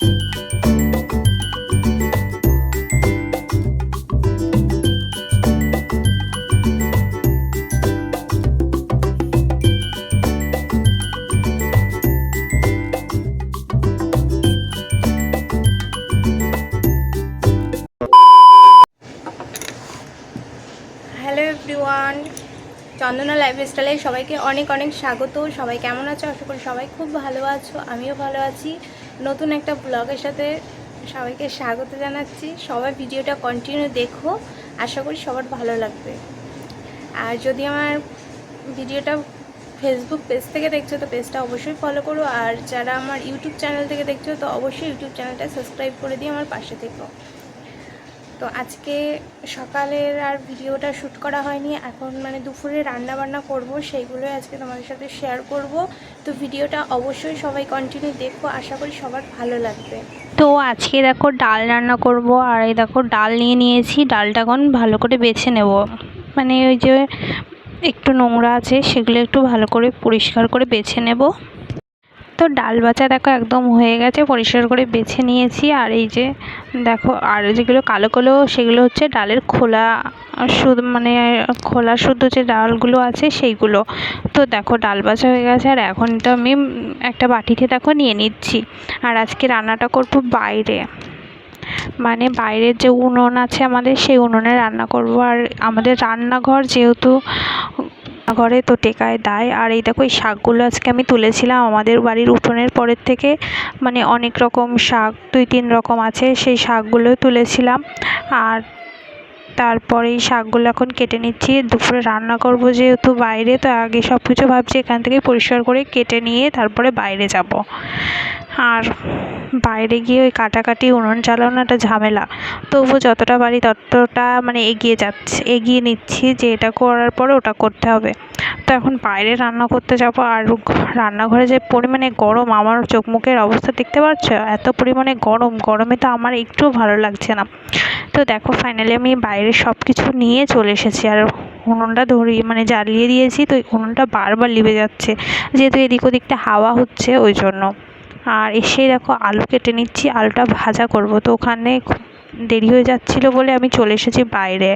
you লাইফস্টাইলে সবাইকে অনেক অনেক স্বাগত। সবাই কেমন আছো? আশা করি সবাই খুব ভালো আছো, আমিও ভালো আছি। নতুন একটা ব্লগের সাথে সবাইকে স্বাগত জানাচ্ছি। সবাই ভিডিওটা কন্টিনিউ দেখো, আশা করি সবার ভালো লাগবে। আর যদি আমার ভিডিওটা ফেসবুক পেজ থেকে দেখছ, তো পেজটা অবশ্যই ফলো করো। আর যারা আমার ইউটিউব চ্যানেল থেকে দেখছ, তো অবশ্যই ইউটিউব চ্যানেলটা সাবস্ক্রাইব করে দিয়ে আমার পাশে থেকো। তো আজকে সকালের আর ভিডিওটা শ্যুট করা হয়নি। এখন মানে দুপুরে রান্না বান্না করব, সেইগুলোই আজকে তোমাদের সাথে শেয়ার করব। তো ভিডিওটা অবশ্যই সবাই কন্টিনিউ দেখো, আশা করি সবার ভালো লাগবে। তো আজকে দেখো ডাল রান্না করব, আর এই দেখো ডাল নিয়ে নিয়েছি, ডালটা এখন ভালো করে বেছে নেব। মানে ওই যে একটু নোংরা আছে, সেগুলো একটু ভালো করে পরিষ্কার করে বেছে নেব। তো ডাল বাচা দেখো একদম হয়ে গেছে, পরিষ্কার করে বেছে নিয়েছি। আর এই যে দেখো, আর যেগুলো কালো কালো, সেগুলো হচ্ছে ডালের খোলা শুধু মানে খোলা শুদ্ধ যে ডালগুলো আছে সেইগুলো। তো দেখো ডাল বাছা হয়ে গেছে, আর এখন তো আমি একটা বাটিতে দেখো নিয়ে নিচ্ছি। আর আজকে রান্নাটা করব বাইরে। মানে বাইরের যে উনুন আছে আমাদের, সেই উনুনে রান্না করব। আর আমাদের রান্নাঘর যেহেতু ঘরে তো টেকায় দায়। আর এই দেখো, এই শাকগুলো আজকে আমি তুলেছিলাম আমাদের বাড়ির উঠোনের পরের থেকে। মানে অনেক রকম শাক, দুই তিন রকম আছে, সেই শাকগুলো তুলেছিলাম। আর তারপরে এই শাকগুলো এখন কেটে নিচ্ছি। দুপুরে রান্না করব যেহেতু বাইরে, তো আগে সব কিছু ভাবছি এখান থেকে পরিষ্কার করে কেটে নিয়ে তারপরে বাইরে যাব। আর বাইরে গিয়ে ওই কাটাকাটি উনুন চালানো একটা ঝামেলা। তবু যতটা পারি ততটা মানে এগিয়ে যাচ্ছে, এগিয়ে নিচ্ছি যে এটা করার পরে ওটা করতে হবে। তো এখন বাইরে রান্না করতে যাব আর রান্নাঘরে যে পরিমাণে গরম, আমার চোখ মুখের অবস্থা দেখতে পাচ্ছ? এত পরিমাণে গরম, গরমে তো আমার একটুও ভালো লাগছে না। তো দেখো ফাইনালি আমি বাইরে সব কিছু নিয়ে চলে এসেছি আর উনুনটা ধরিয়ে মানে জ্বালিয়ে দিয়েছি তো উনুনটা বারবার লিভে যাচ্ছে। যেহেতু এদিক ওদিকটা হাওয়া হচ্ছে ওই জন্য। আর এসে দেখো আলু কেটে নিচ্ছি, আলুটা ভাজা করব। তো ওখানে দেরি হয়ে যাচ্ছিল বলে আমি চলে এসেছি বাইরে।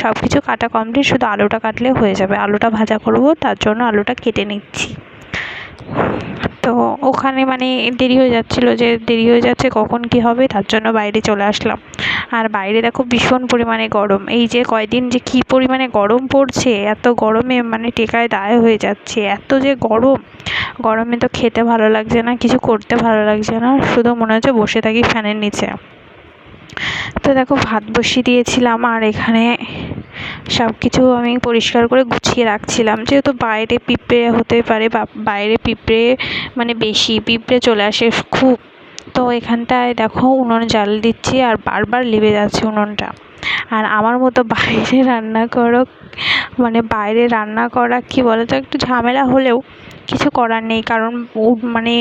সব কিছু কাটা কমপ্লিট শুধু আলুটা কাটলে হয়ে যাবে। আলুটা ভাজা করব, তার জন্য আলুটা কেটে নিচ্ছি। তো ওখানে মানে দেরি হয়ে যাচ্ছিল যে দেরি হয়ে যাচ্ছে, কখন কি হবে, তার জন্য বাইরে চলে আসলাম। আর বাইরে দেখো ভীষণ পরিমাণে গরম। এই যে কয়দিন যে কী পরিমাণে গরম পড়ছে, এত গরমে মানে টেকায় দায় হয়ে যাচ্ছে, এত যে গরম। গরমে তো খেতে ভালো লাগছে না, কিছু করতে ভালো লাগছে না, শুধু মনে হচ্ছে বসে থাকি ফ্যানের নিচে। তো দেখো ভাত বসিয়ে দিয়েছিলাম, আর এখানে সব কিছু আমি পরিষ্কার করে গুছিয়ে রাখছিলাম। যেহেতু বাইরে পিঁপড়ে হতে পারে বা বাইরে পিঁপড়ে মানে বেশি, পিঁপড়ে চলে আসে খুব তো এখানটায় দেখো উনুন জাল দিচ্ছি আর বারবার লিভে যাচ্ছে উনুনটা। আর আমার মতো বাইরে রান্না করো মানে বাইরে রান্না করা কি বলো তো একটু ঝামেলা হলেও কিছু করার নেই। কারণ মানে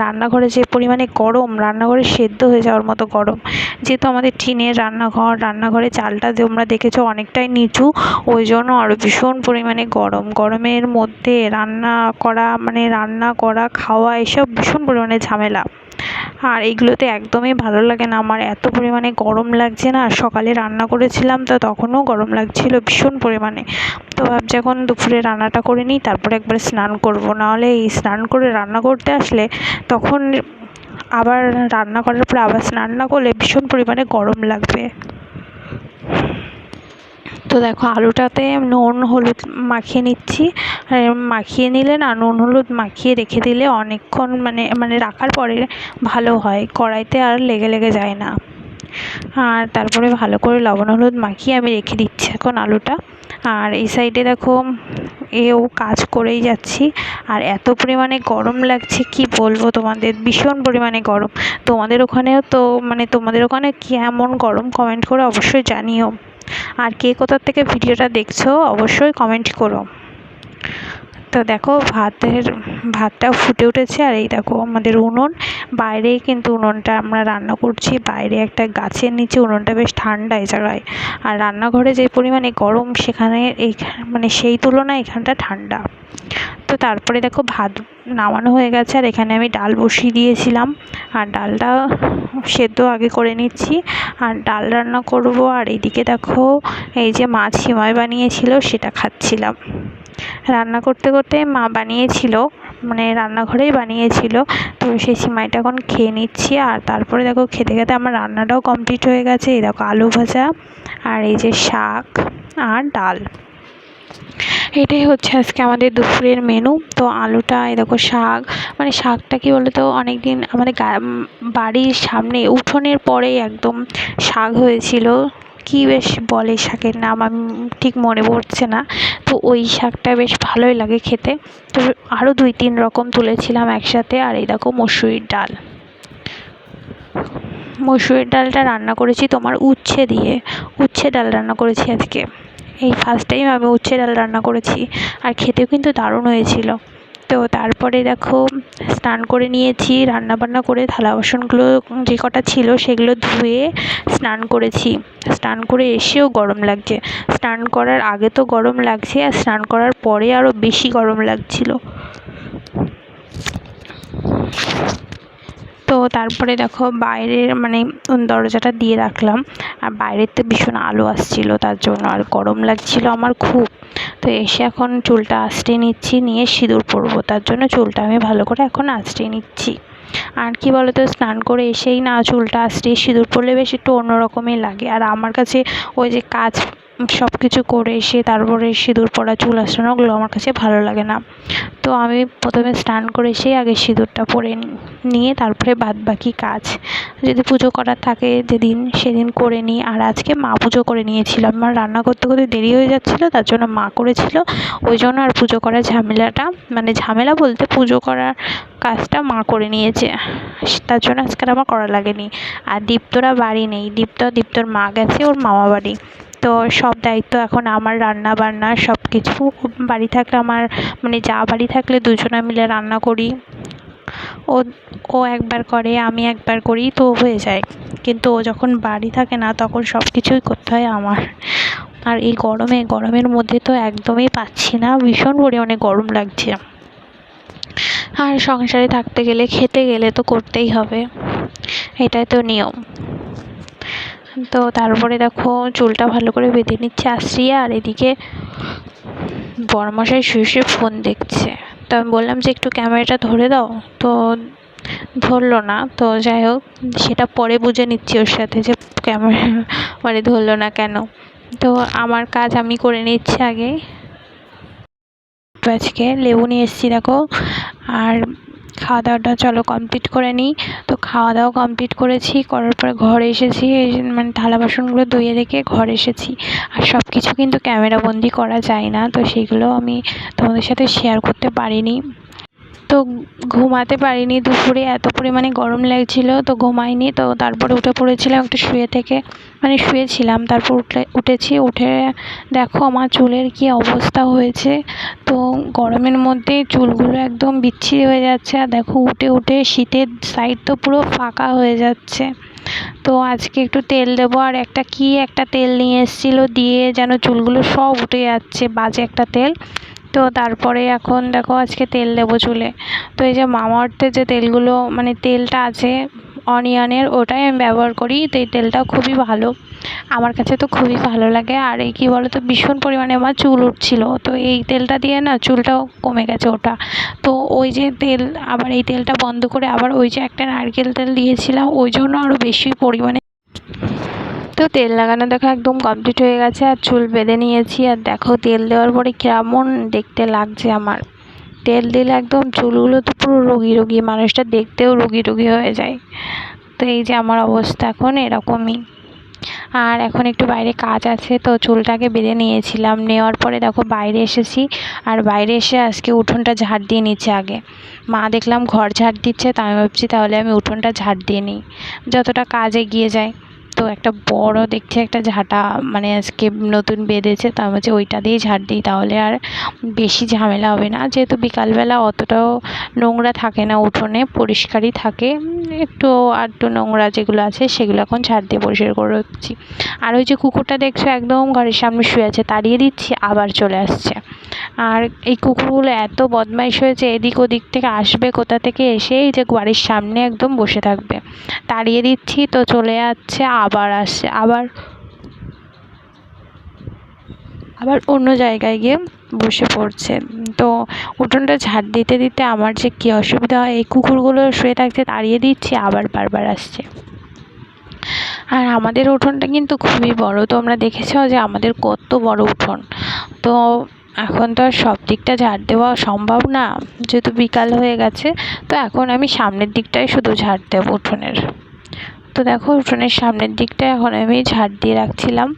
রান্নাঘরে যে পরিমাণে গরম, রান্নাঘরে সেদ্ধ হয়ে যাওয়ার মতো গরম। যেহেতু আমাদের টিনের রান্নাঘর, রান্নাঘরে চালটা তোমরা দেখেছ অনেকটাই নিচু, ওই জন্য আরও ভীষণ পরিমাণে গরম। গরমের মধ্যে রান্না করা মানে রান্না করা, খাওয়া, এসব ভীষণ পরিমাণে ঝামেলা। আর এইগুলোতে একদমই ভালো লাগে না। আমার এত পরিমাণে গরম লাগছে না। সকালে রান্না করেছিলাম, তো তখনও গরম লাগছিল ভীষণ পরিমাণে। তো ভাবছি এখন দুপুরে রান্নাটা করে নিই, তারপরে একবার স্নান করব। নাহলে এই স্নান করে রান্না করতে আসলে তখন আবার রান্না করার পরে আবার স্নান না করলে ভীষণ পরিমাণে গরম লাগবে। তো দেখো আলুটাতে নুন, হলুদ মাখিয়ে নিচ্ছি। মাখিয়ে নিলে না, নুন, হলুদ মাখিয়ে রেখে দিলে অনেকক্ষণ মানে মানে রাখার পরে ভালো হয়, কড়াইতে আর লেগে লেগে যায় না। আর তারপরে ভালো করে লবণ, হলুদ মাখিয়ে আমি রেখে দিচ্ছি এখন আলুটা। আর এই সাইডে দেখো, এও কাজ করেই যাচ্ছি। আর এত পরিমাণে গরম লাগছে, কি বলব তোমাদের? ভীষণ পরিমাণে গরম। তোমাদের ওখানেও তো মানে তোমাদের ওখানে কেমন গরম কমেন্ট করে অবশ্যই জানিও। আর কে কোথার থেকে ভিডিওটা দেখছ, অবশ্যই কমেন্ট করো। তো দেখো, ভাতের ভাতটা ফুটে উঠেছে, আর এই দেখো আমাদের উনুন। বাইরেই কিন্তু উনুনটা আমরা রান্না করছি। বাইরে একটা গাছের নিচে উনুনটা বেশ ঠান্ডা এই জায়গায়। আর রান্নাঘরে যে পরিমাণে গরম, সেখানে এই মানে সেই তুলনায় এখানটা ঠান্ডা। তো তারপরে দেখো ভাত নামানো হয়ে গেছে, আর এখানে আমি ডাল বসিয়ে দিয়েছিলাম। আর ডালটা সেদ্ধ আগে করে নিচ্ছি। আর ডাল রান্না করব, আর এইদিকে দেখো এই যে মাছ ছিমাই বানিয়েছিল, সেটা খাচ্ছিলাম। রান্না করতে করতে মা বানিয়েছিল। মানে রান্নাঘরেই বানিয়েছিল। তো সেই সিমাইটা এখন খেয়ে নিচ্ছি। আর তারপরে দেখো খেতে খেতে আমার রান্নাটাও কমপ্লিট হয়ে গেছে। এই দেখো আলু ভাজা আর এই যে শাক আর ডাল। এটাই হচ্ছে আজকে আমাদের দুপুরের মেনু তো আলুটা, এই দেখো শাক মানে শাকটা কি বলতো অনেক দিন আমাদের বাড়ির সামনে, উঠোনের পরেই একদম শাক হয়েছিল। কি বেশ বলে শাকের নাম? আমি ঠিক মনে পড়ছে না। তো ওই শাকটা বেশ ভালোই লাগে খেতে। তো আরও দুই তিন রকম তুলেছিলাম একসাথে। আর এই দেখো মসুরির ডাল। মসুরির ডালটা রান্না করেছি তোমার উচ্ছে দিয়ে। উচ্ছে ডাল রান্না করেছি আজকে। এই ফার্স্ট টাইম আমি উচ্ছে ডাল রান্না করেছি। আর খেতেও কিন্তু দারুণ হয়েছিল। তো তারপরে দেখো স্নান করে নিয়েছি রান্না বান্না করে থালা বাসনগুলো যে কটা ছিল সেগুলো ধুয়ে স্নান করেছি। স্নান করে এসেও গরম লাগছে। স্নান করার আগে তো গরম লাগছে আর স্নান করার পরে আরও বেশি গরম লাগছিল। তো তারপরে দেখো বাইরের মানে দরজাটা দিয়ে রাখলাম। আর বাইরের তো ভীষণ আলো আসছিল, তার জন্য আর গরম লাগছিল আমার খুব। তো এসে এখন চুলটা আঁচড়ে নিচ্ছি, নিয়ে সিঁদুর পরবো, তার জন্য চুলটা আমি ভালো করে এখন আঁচড়ে নিচ্ছি। আর কি বলতো, স্নান করে এসেই না চুলটা আঁচড়ে সিঁদুর পরলে বেশ একটু অন্যরকমই লাগে। আর আমার কাছে ওই যে কাজ সব কিছু করে এসে, তারপরে সিঁদুর পরা চুল আঁচড়ানো, ওগুলো আমার কাছে ভালো লাগে না। তো আমি প্রথমে স্নান করে এসেই আগে সিঁদুরটা পরে নিয়ে তারপরে বাদ বাকি কাজ। যদি পুজো করার থাকে যেদিন, সেদিন করে নিই। আর আজকে মা পুজো করে নিয়েছিলাম আমার রান্না করতে করতে দেরি হয়ে যাচ্ছিল, তার জন্য মা করেছিল। ওই জন্য আর পুজো করার ঝামেলাটা মানে ঝামেলা বলতে পুজো করার কাজটা মা করে নিয়েছে। তার জন্য আজকে আমার করা লাগেনি। আর দীপ্তরা বাড়ি নেই। দীপ্ত, দীপ্তর মা গেছে, ওর মামা বাড়ি। তো সব দায়িত্ব এখন আমার রান্না বান্না সব কিছু বাড়ি থাকলে আমার মানে যা বাড়ি থাকলে দুজনে মিলে রান্না করি। ও ও একবার করে, আমি একবার করি, তো হয়ে যায়। কিন্তু ও যখন বাড়ি থাকে না, তখন সব কিছুই করতে হয় আমার। আর এই গরমে, গরমের মধ্যে তো একদমই পাচ্ছি না। ভীষণ পরিমাণে গরম লাগছে। আর সংসারে থাকতে গেলে, খেতে গেলে তো করতেই হবে। এটাই তো নিয়ম। তো তারপরে দেখো চুলটা ভালো করে বেঁধে নিচ্ছে আশ্রিয়া, আর এদিকে বড়মশাই শুয়ে শুয়ে ফোন দেখছে। তো আমি বললাম যে, একটু ক্যামেরাটা ধরে দাও। তো ধরলো না। তো যাই হোক, সেটা পরে বুঝে নিচ্ছি ওর সাথে যে ক্যামেরা মানে ধরলো না কেন? তো আমার কাজ আমি করে নিচ্ছি আগে। আজকে লেবু নিয়ে এসেছি, দেখো। আর খাওয়া দাওয়াটা চলো কমপ্লিট করে নিই। তো খাওয়া দাওয়া কমপ্লিট করেছি, করার পরে ঘরে এসেছি মানে থালা বাসনগুলো ধুয়ে রেখে ঘরে এসেছি। আর সব কিছু কিন্তু ক্যামেরাবন্দি করা যায় না, তো সেগুলো আমি তোমাদের সাথে শেয়ার করতে পারিনি। তো ঘুমাতে পারিনি, দুপুরে এত পরিমাণে গরম লাগছিল তো ঘুমাইনি, তো তারপরে উঠে পড়েছিলাম একটু শুয়ে থেকে মানে শুয়েছিলাম, তারপর উঠলে, উঠেছি, উঠে দেখো আমার চুলের কি অবস্থা হয়েছে, তো গরমের মধ্যে চুলগুলো একদম বিচ্ছিরি হয়ে যাচ্ছে আর দেখো উঠে উঠে শীতের সাইড তো পুরো ফাঁকা হয়ে যাচ্ছে, তো আজকে একটু তেল দেবো আর একটা কি একটা তেল নিয়ে এসেছিল দিয়ে যেন চুলগুলো সব উঠে যাচ্ছে, বাজে একটা তেল তো তারপরে এখন দেখো আজকে তেল দেবো চুলে। তো এই যে মামাআর্থের যে তেলগুলো মানে তেলটা আছে অনিয়নের, ওটাই আমি ব্যবহার করি। তো এই তেলটা খুবই ভালো। আমার কাছে তো খুবই ভালো লাগে। আর এই কী বলো তো ভীষণ পরিমাণে আমার চুল উঠছিল। তো এই তেলটা দিয়ে না চুলটাও কমে গেছে ওটা। তো ওই যে তেল, আবার এই তেলটা বন্ধ করে আবার ওই যে একটা নারকেল তেল দিয়েছিলাম, ওই জন্য আরও বেশি পরিমাণে তো তেল লাগানো দেখো একদম কমপ্লিট হয়ে গেছে, আর চুল বেঁধে নিয়েছি, আর দেখো তেল দেওয়ার পরে কেমন দেখতে লাগছে আমার। তেল দিলে একদম চুলগুলো তো পুরো রোগী রোগী, মানুষটা দেখতেও রোগী রোগী হয়ে যায়। তো এই যে আমার অবস্থা এখন এরকমই। আর এখন একটু বাইরে কাজ আছে, তো চুলটাকে বেঁধে নিয়েছিলাম, নেওয়ার পরে দেখো বাইরে এসেছি, আর বাইরে এসে আজকে উঠোনটা ঝাড় দিয়ে নিচ্ছে আগে। মা দেখলাম ঘর ঝাড় দিচ্ছে, তা আমি ভাবছি তাহলে আমি উঠোনটা ঝাড় দিয়ে নিই। যতটা কাজ এগিয়ে যায়। তো একটা বড় দেখছি একটা ঝাঁটা মানে আজকে নতুন বেঁধেছে, তা আমি বলছি ওইটা দিয়েই ঝাড় দিই, তাহলে আর বেশি ঝামেলা হবে না। যেহেতু বিকালবেলা অতটাও নোংরা থাকে না উঠোনে, পরিষ্কারই থাকে, একটু আধটু নোংরা যেগুলো আছে সেগুলো এখন ঝাড় দিয়ে পরিষ্কার করে দিচ্ছি আর ওই যে কুকুরটা দেখছ একদম ঘরের সামনে শুয়ে আছে, তাড়িয়ে দিচ্ছি, আবার চলে আসছে। আর এই কুকুরগুলো এত বদমাইশ হয়েছে এদিক ওদিক থেকে আসবে কোথা থেকে এসে এই যে বাড়ির সামনে একদম বসে থাকবে। তাড়িয়ে দিচ্ছি, তো চলে যাচ্ছে, আবার আসছে, আবার আবার অন্য জায়গায় গিয়ে বসে পড়ছে। তো উঠোনটা ঝাড় দিতে দিতে আমার যে কী অসুবিধা হয়, এই কুকুরগুলো শুয়ে থাকছে, তাড়িয়ে দিচ্ছি, আবার বারবার আসছে। আর আমাদের উঠোনটা কিন্তু খুবই বড়, তোমরা দেখেছ যে আমাদের কত বড় উঠোন। তো এখন তো আর সব দিকটা ঝাড় দেওয়া সম্ভব না। যেহেতু বিকাল হয়ে গেছে, তো এখন আমি সামনের দিকটাই শুধু ঝাড় দেবো উঠোনের। তো দেখো, উঠোনের সামনের দিকটা এখন আমি ঝাড় দিয়ে রাখছিলাম।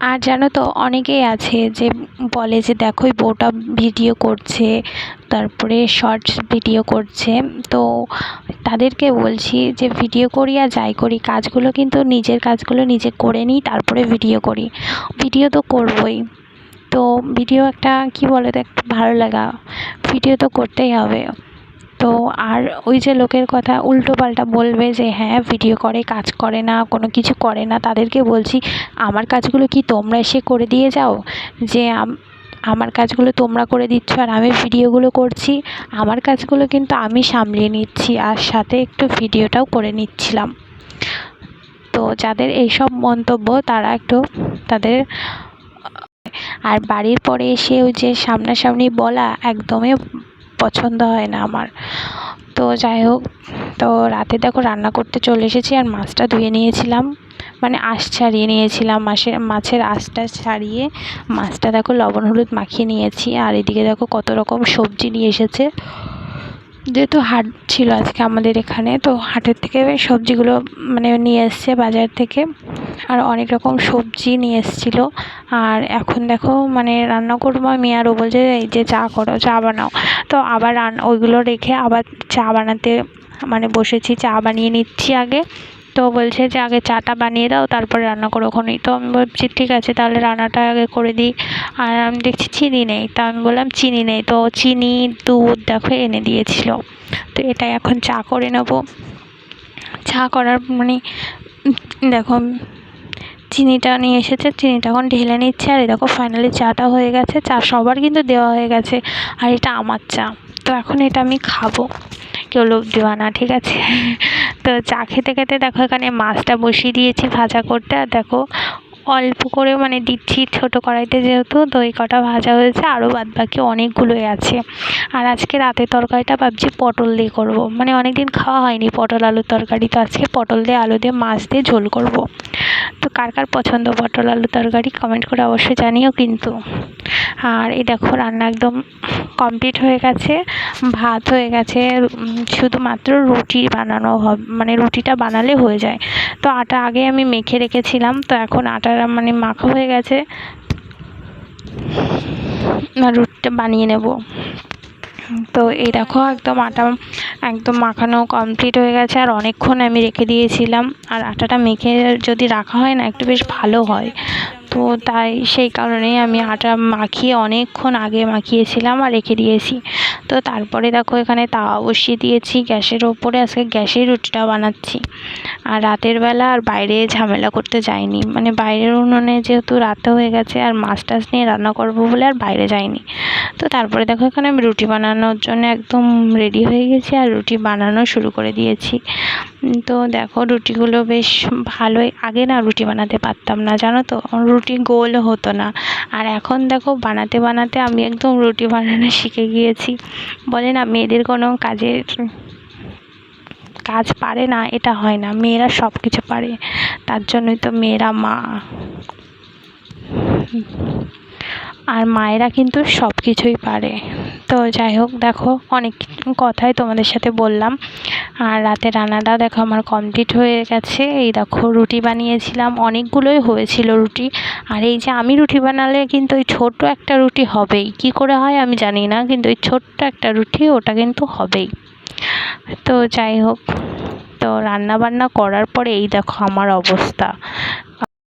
আর জানো তো, অনেকেই আছে যে বলে যে দেখো বউটা ভিডিও করছে, তারপরে শর্টস ভিডিও করছে। তো তাদেরকে বলছি যে ভিডিও করি আর যাই করি, কাজগুলো কিন্তু নিজের কাজগুলো নিজে করে নিই, তারপরে ভিডিও করি। ভিডিও তো করবই। তো ভিডিও একটা, কি বলে তো একটু ভালো লাগা। ভিডিও তো করতেই হবে। তো আর ওই যে লোকের কথা উল্টো পাল্টা বলবে যে হ্যাঁ ভিডিও করে, কাজ করে না, কোনো কিছু করে না। তাদেরকে বলছি, আমার কাজগুলো কি তোমরা এসে করে দিয়ে যাও? যে আমার কাজগুলো তোমরা করে দিচ্ছ আর আমি ভিডিওগুলো করছি। আমার কাজগুলো কিন্তু আমি সামলিয়ে নিচ্ছি আর সাথে একটু ভিডিওটাও করে নিচ্ছিলাম। তো যাদের এইসব মন্তব্য, তারা একটু তাদের আর বাড়ির পরে এসে ওই যে সামনাসামনি বলা একদমই পছন্দ হয় না আমার। তো যাই হোক, তো রাতে দেখো রান্না করতে চলে এসেছি আর মাছটা ধুয়ে নিয়েছিলাম। মানে আঁশ ছাড়িয়ে নিয়েছিলাম, মাছের মাছের আঁশটা ছাড়িয়ে মাছটা দেখো লবণ হলুদ মাখিয়ে নিয়েছি। আর এদিকে দেখো কত রকম সবজি নিয়ে এসেছে। যেহেতু হাট ছিল আজকে আমাদের এখানে, তো হাটের থেকে সবজিগুলো মানে নিয়ে এসছে বাজার থেকে। আর অনেক রকম সবজি নিয়ে এসছিল। আর এখন দেখো মানে রান্না করব আমি আরও বলছে, এই যে চা করো, চা বানাও। তো আবার রান ওইগুলো রেখে আবার চা বানাতে মানে বসেছি, চা বানিয়ে নিচ্ছি আগে। তো বলছে যে, আগে চাটা বানিয়ে দাও, তারপরে রান্না করো ওখানেই। তো আমি ভাবছি ঠিক আছে, তাহলে রান্নাটা আগে করে দিই। আর আমি দেখছি চিনি নেই। তা আমি বললাম, চিনি নেই। তো চিনি, দুধ দেখো, এনে দিয়েছিল। তো এটাই এখন চা করে নেব। চা করার মানে দেখো, চিনিটা নিয়ে এসেছে, চিনিটা এখন ঢেলে নিচ্ছে। আর দেখো ফাইনালি চাটা হয়ে গেছে। চা সবার কিন্তু দেওয়া হয়ে গেছে। আর এটা আমার চা। তো এখন এটা আমি খাব। কেউ লোভ দেওয়া না, ঠিক আছে? তো চা খেতে খেতে দেখো এখানে মাছটা বসিয়ে দিয়েছি ভাজা করতে। আর দেখো অল্প করে মানে দিচ্ছি ছোটো কড়াইতে যেহেতু দই কটা ভাজা হয়েছে, আরও বাদ বাকি অনেকগুলোই আছে। আর আজকে রাতের তরকারিটা ভাবছি পটল দিয়ে করব। মানে অনেক দিন খাওয়া হয়নি পটল আলুর তরকারি, তো আজকে পটল দিয়ে আলু দিয়ে মাছ দিয়ে ঝোল করব। তো কার কার পছন্দ পটল, আলু তরকারি কমেন্ট করে অবশ্যই জানিও কিন্তু। আর এই দেখো রান্না একদম কমপ্লিট হয়ে গেছে, ভাত হয়ে গেছে শুধুমাত্র রুটি বানানো হবে মানে রুটিটা বানালে হয়ে যায়। তো আটা আগে আমি মেখে রেখেছিলাম, তো এখন আটা মানে মাখা হয়ে গেছে। রুটিটা বানিয়ে নেব। তো এই দেখো একদম আটা একদম মাখানো কমপ্লিট হয়ে গেছে, আর অনেকক্ষণ আমি রেখে দিয়েছিলাম। আর আটাটা মেখে যদি রাখা হয় না, একটু বেশ ভালো হয়। তো তাই সেই কারণেই আমি আটা মাখিয়ে অনেকক্ষণ আগে মাখিয়েছিলাম আর রেখে দিয়েছি। তো তারপরে দেখো এখানে তাওয়া বসিয়ে দিয়েছি গ্যাসের ওপরে। আজকে গ্যাসেই রুটিটা বানাচ্ছি। আর রাতের বেলা আর বাইরে ঝামেলা করতে যাইনি। মানে বাইরের উনুনে যেহেতু রাতে হয়ে গেছে আর মাছ টাছ নিয়ে রান্না করব বলে আর বাইরে যাইনি। তো তারপরে দেখো এখানে আমি রুটি বানানোর জন্য একদম রেডি হয়ে গেছি আর রুটি বানানো শুরু করে দিয়েছি। তো দেখো রুটিগুলো বেশ ভালোই। আগে না রুটি বানাতে পারতাম না, জানো তো? রুটি গোল হতো না। আর এখন দেখো বানাতে বানাতে আমি একদম রুটি বানানো শিখে গিয়েছি। বলে না, মেয়েদের কোনো কাজের কাজ পারে না, এটা হয় না। মেয়েরা সব কিছু পারে। তার জন্যই তো মেয়েরা মা। আর মায়েরা কিন্তু সব কিছুই পারে। তো যাই হোক, দেখো অনেক কথাই তোমাদের সাথে বললাম। আর রাতে রান্নাটা দেখো আমার কমপ্লিট হয়ে গেছে। এই দেখো রুটি বানিয়েছিলাম, অনেকগুলোই হয়েছিল রুটি। আর এই যে আমি রুটি বানালে কিন্তু ওই ছোট্ট একটা রুটি হবেই। কি করে হয় আমি জানি না, কিন্তু ওই ছোট্ট একটা রুটি ওটা কিন্তু হবেই। তো যাই হোক, তো রান্না বান্না করার পরে এই দেখো আমার অবস্থা।